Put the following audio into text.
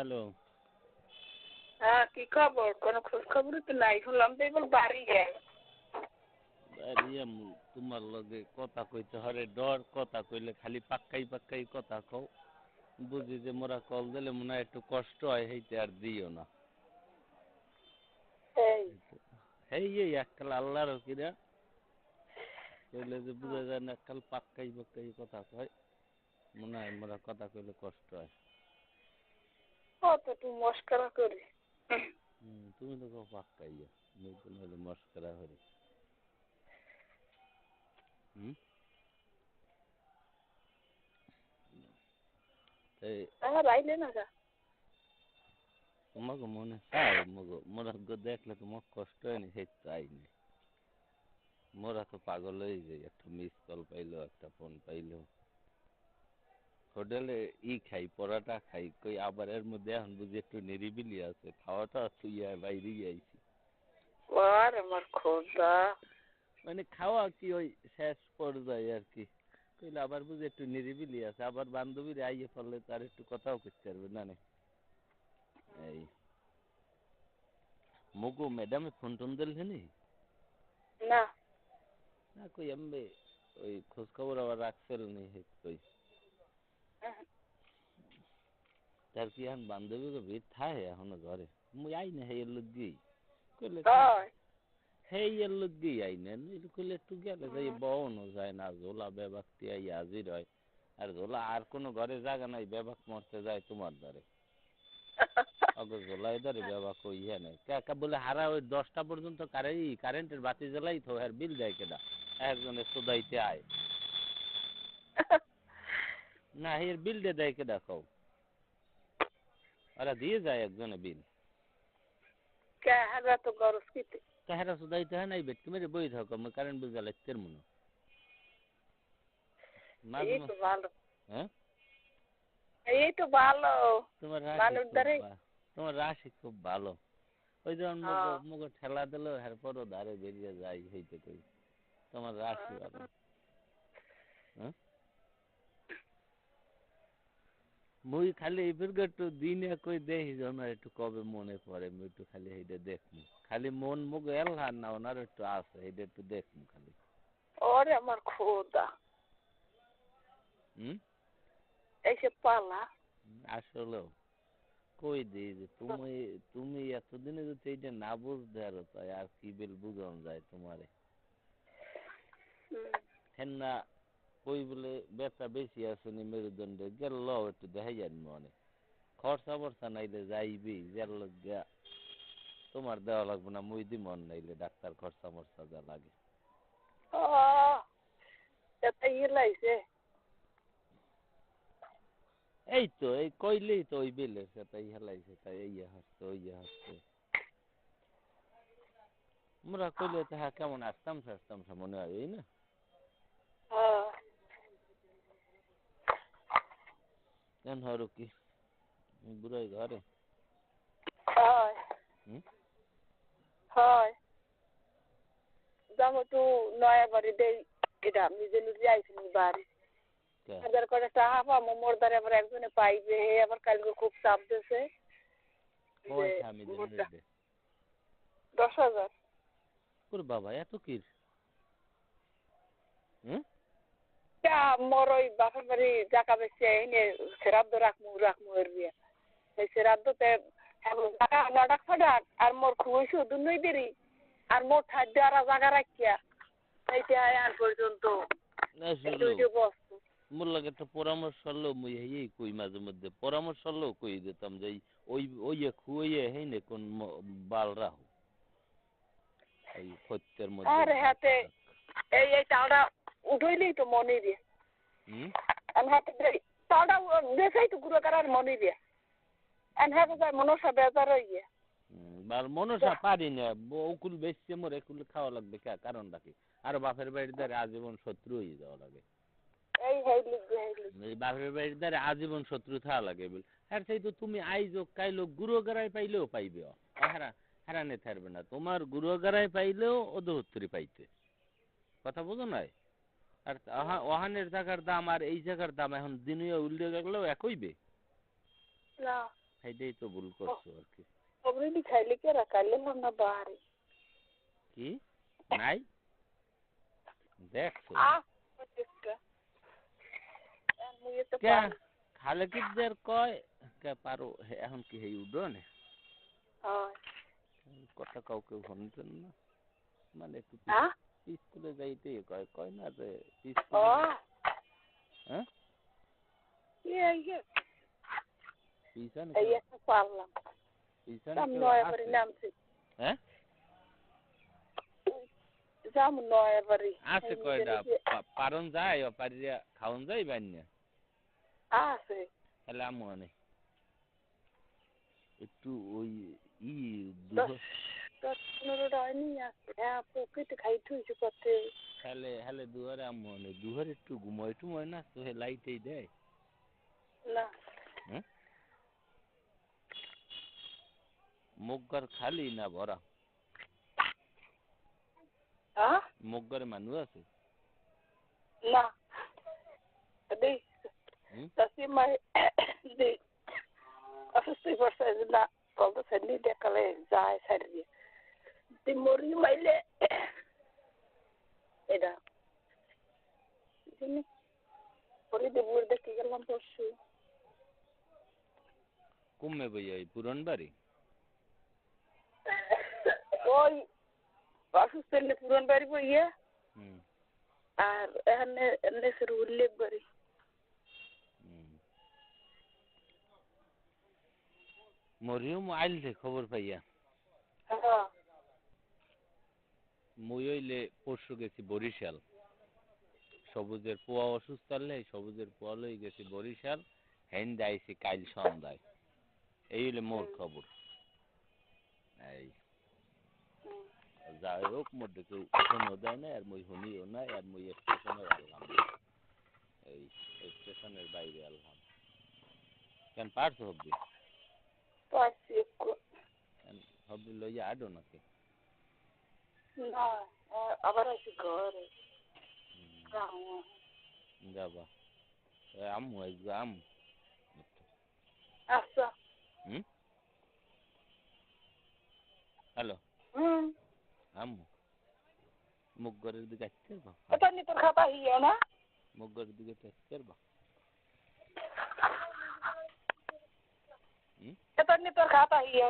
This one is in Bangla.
হ্যালো। হ্যাঁ কি খবর? কোনো খোঁজ খবরই তো নাই শুনলাম তো এবার বাড়ি আরে তোমার লগে কথা কইতে হরে ডর কথা কইলে খালি পাক্কাই পাক্কাই কথা কও। বুঝি যে মোরা কল দিলে মনে হয় একটু কষ্ট হয় হেইতে আর দিও না। এই। হেই এই এককাল আল্লাহর কিরা কইলে যে বুঝা যায় না এককাল পাক্কাই পাক্কাই কথা কয়। মনে হয় মোরা কথা কইলে কষ্ট হয়। কত মস্করা করি। তুমি তো নতুন হলে মস্করা হুম? তোমাকে মনে মোরা দেখলে তোমার কষ্ট হয়নি সেই চাইনি মোরা তো পাগল হয়ে যায় একটা মিস কল পাইলো একটা ফোন পাইলো। হোটেলে ই খাই পরাটা খাই কই আবার এর মধ্যে এখন বুঝি একটু নিরিবিলি আছে খাওয়াটা থুইয়া বাইরে আইছি। আর আমার খোদা। মানে খাওয়া কি ওই শেষ পর্যায়ে আর কি। কইলে আবার বুঝি একটু নিরিবিলি আছে আবার বান্ধবীরা আইয়ে পড়লে তার একটু কথাও করতে পারবে না নে? এই। মগো ম্যাডামে ফোন টোন দিলে নি। না না কই আমি ওই খোঁজ খবর আবার রাখছিল নি কই। তার কি এখন বান্ধবীকে ভিড় থাকে এখনও ঘরে। মুই আই না হেয়ের লোক দিই কইলে হয় হেয়ের লোক দিই আই না। কইলে একটু গেলে? যাই বহনও যায় না ঝোলা বেবাক্তি আই হাজির হয়। আর ঝোলা আর কোনো ঘরে জায়গা নাই বেবাক মরতে যায় তোমার দ্বারে অগো ঝোলাই ধরে বেবাক ওই ইয়ে নেই। কাকা বলে হারা ওই দশটা পর্যন্ত কারে কারেন্টের বাতি জ্বালাই তো আর বিল দেয় কেডা? একজনের সুদাইতে আয়। না এর বিল দে দেয় কেডা কও? ওরা দিয়ে যায় একজনে বিল। তো গরজ কিতে। কাহেরা সুদাইতে হয় নাই বেটকে মেরে বই থাকো আমি কারেন্ট বিল জ্বালাইতে মনে। এই তো ভালো। হ্যাঁ? এই তো ভালো। তোমার মানুষ তোমার রাশি খুব ভালো। ওই হ্যাঁ। মুখ ঠেলা দিল এরপরও ধারে বেরিয়ে যাই হইতে কই তোমার রাশি ভালো। হ্যাঁ? মুই খালি এবার একটু দিনে কই দেখি যে একটু কবে মনে পড়ে মুই একটু খালি সেইটা দেখমু। খালি মন মুখ এলহার না ওনার একটু আছে সেইটা একটু দেখমু খালি। ওরে আমার খোদা। হুম? এইসে পালা। আসলেও কই দিই যে তুমি তুমি এতদিনে যদি এইটা না বুঝতে আরও তাই আর কি বেল বুঝানো যায় তোমারে। হেন না কই বলে ব্যথা বেশি আছে নি মেরুদণ্ডে? গেল একটু দেখাই যান মনে। খরচা বর্চা নাইলে যাইবি যার লজ্ঞা তোমার দেওয়া লাগবে না মুই দি মন নাইলে ডাক্তার খরচা মরচা যা লাগে। ইয়ে এই তো এই কইলেই তো ওই বেলে সেটা ইহা লাগছে তাই ইয়া হাসছে ওই ইয়া হাসছে আমরা কইলে তাহা কেমন আসতাম সাসতাম মনে হয় এই না হ্যাঁ কেন কি বুড়াই ঘরে হয়? হয় যাব তো নয়া বাড়ি দেই এটা নিজে নিজে আইসিনি বাড়ি? হাজার করে টাকা পাবো মোর দ্বারা আবার একজনে পাইবে হে আবার কালকে খুব চাপ। হইবে? দশ হাজার বাবা এত কি হুম মোর ওই বাপের বাড়ি জাকা বেশি এনে শ্রাদ্ধ রাখমু রাখমু এর বিয়ে। এই শ্রাদ্ধতে জায়গা নটাক ফাটাক আর মোর খুঁজছি দুই দেরি আর মোর খাদ্য আর জায়গা রাখিয়া এইটা আর পর্যন্ত মোর লাগে একটা পরামর্শ হলো মুই এই কই মাঝে মধ্যে। পরামর্শ হলো কই দিতাম যে ওই ওই খুয়ে হেই নে কোন বাল রাহু। এই সত্যের মধ্যে আরে হাতে এই এই তাওটা উঠইলেই তো মনে দিয়ে। যাই মনসা বেজার হয়ে আর মনসা পারি না। মোর একুল খাওয়া লাগবে কে কারণটা কি? আর বাপের বাড়ির দ্বারা আজীবন শত্রু হয়ে যাওয়া লাগে। এই বাপের বাড়ির দ্বারা আজীবন শত্রু থাকা লাগে বল। আর সেই তো তুমি আইজো কাইলো গুরু গারাই পাইলেও পাইবে। হারা হারানে থাকবে না। তোমার গুরু গারাই পাইলেও অধহত্তরি পাইতে। কথা বুঝো নাই? আর ওহানের জায়গার দাম আর এই জায়গার দাম এখন দিনে উল্টে গেলেও একইবে না। সেইটাই তো ভুল করছ আর কি। অমনি খাইলে কি রাখাইলাম না বাহারে কি? নাই? দেখছ। খালে কি? দের কয় কে পারো এখন কি হেই উডনে? হয়। কথা কাউকে শুনতেন না। মানে একটু স্কুলে যাইতে কয় কয় না যে হ্যাঁ? আছে? নামছি। হ্যাঁ? কয়টা? পারন যায় পারিয়া খাওন যায় বান্যা? আছে। একটু ওই ই দুয়ারে একটু ঘুমোয় টুমোয় না? তো হে লাইটেই দেয়। না। হ্যাঁ? মুগগার খালি না ভরা? হ্যাঁ মানুষ আছে? না। তাসি মাই অসুস্থ করছে না। বলতো সেনি দেখালে যায় সাইড দিয়ে। তুই মরি মাইলে এটা গেলাম পরশু কমে ওই পুরন বাড়ি ওই অসুস্থ হলে পুরন বাড়ি বইয়া হুম আর এখানে উল্লেখ বাড়ি মরিয়ম আইলছে খবর পাইয়া হ্যাঁ মুই হইলে পরশু গেছি বরিশাল। সবুজের পোয়া অসুস্থ হলে সবুজের পোয়া লই গেছি বরিশাল হেন যাইছি কাইল সন্ধ্যায়। এই হইলে মোর খবর। এই যাই হোক মোর কেউ ফোনও দেয় না আর মুই শুনিও না আর মুই স্টেশনে আললাম এই স্টেশনের বাইরে আললাম কেন পারছ হব্বি একটু হব্বি লইয়া আডো নাকি? না আবার আছি ঘরে হুম, যাব। যাবা এ আম্মু আইজগা আম্মু আচ্ছা হুম হ্যালো আম্মু মুখ ঘরের দিকে আসতে পারবা এটা নিয়ে তোর খাতা হিয়ে না মুখ ঘরের দিকে আসতে পারবা এটা নিয়ে তোর খাতা হিয়ে